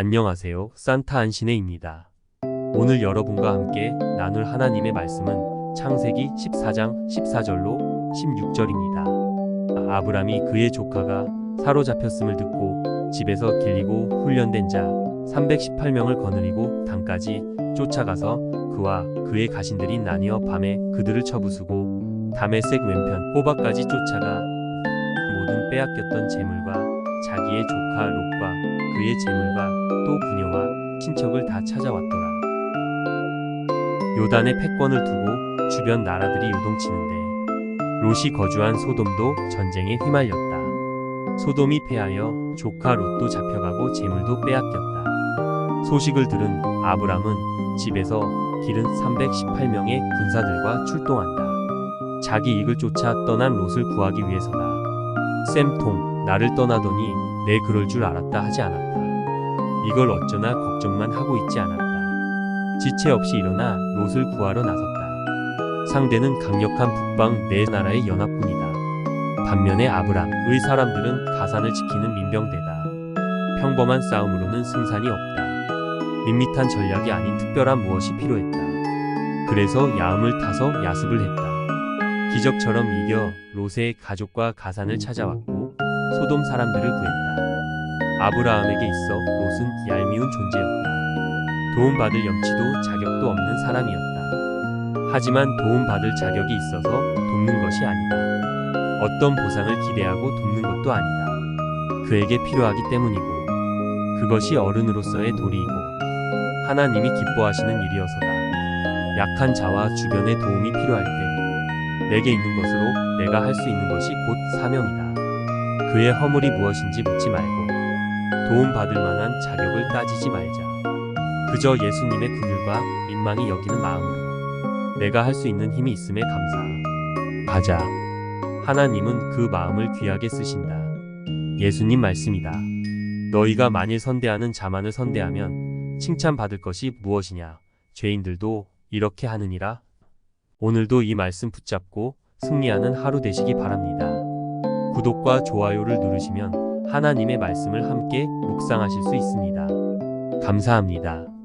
안녕하세요. 산타 안신혜입니다. 오늘 여러분과 함께 나눌 하나님의 말씀은 창세기 14장 14절로 16절입니다. 아브람이 그의 조카가 사로잡혔음을 듣고 집에서 길리고 훈련된 자 318명을 거느리고 단까지 쫓아가서 그와 그의 가신들이 나뉘어 밤에 그들을 쳐부수고 담에색 왼편 호박까지 쫓아가 모든 빼앗겼던 재물과 자기의 조카 롯과 그의 재물과 또 부녀와 친척을 다 찾아왔더라. 요단의 패권을 두고 주변 나라들이 요동치는데 롯이 거주한 소돔도 전쟁에 휘말렸다. 소돔이 패하여 조카 롯도 잡혀가고 재물도 빼앗겼다. 소식을 들은 아브람은 집에서 기른 318명의 군사들과 출동한다. 자기 이익을 쫓아 떠난 롯을 구하기 위해서다. 쌤통, 나를 떠나더니 내 그럴 줄 알았다 하지 않았다. 이걸 어쩌나 걱정만 하고 있지 않았다. 지체 없이 일어나 롯을 구하러 나섰다. 상대는 강력한 북방 네 나라의 연합군이다. 반면에 아브람의 사람들은 가산을 지키는 민병대다. 평범한 싸움으로는 승산이 없다. 밋밋한 전략이 아닌 특별한 무엇이 필요했다. 그래서 야음을 타서 야습을 했다. 기적처럼 이겨 롯의 가족과 가산을 찾아왔고 소돔 사람들을 구했다. 아브라함에게 있어 롯은 얄미운 존재였다. 도움받을 염치도 자격도 없는 사람이었다. 하지만 도움받을 자격이 있어서 돕는 것이 아니다. 어떤 보상을 기대하고 돕는 것도 아니다. 그에게 필요하기 때문이고, 그것이 어른으로서의 도리이고, 하나님이 기뻐하시는 일이어서다. 약한 자와 주변의 도움이 필요할 때, 내게 있는 것으로 내가 할 수 있는 것이 곧 사명이다. 그의 허물이 무엇인지 묻지 말고, 도움받을 만한 자격을 따지지 말자. 그저 예수님의 긍휼과 민망히 여기는 마음으로 내가 할 수 있는 힘이 있음에 감사하자. 하나님은 그 마음을 귀하게 쓰신다. 예수님 말씀이다. 너희가 만일 선대하는 자만을 선대하면 칭찬받을 것이 무엇이냐? 죄인들도 이렇게 하느니라. 오늘도 이 말씀 붙잡고 승리하는 하루 되시기 바랍니다. 구독과 좋아요를 누르시면 하나님의 말씀을 함께 묵상하실 수 있습니다. 감사합니다.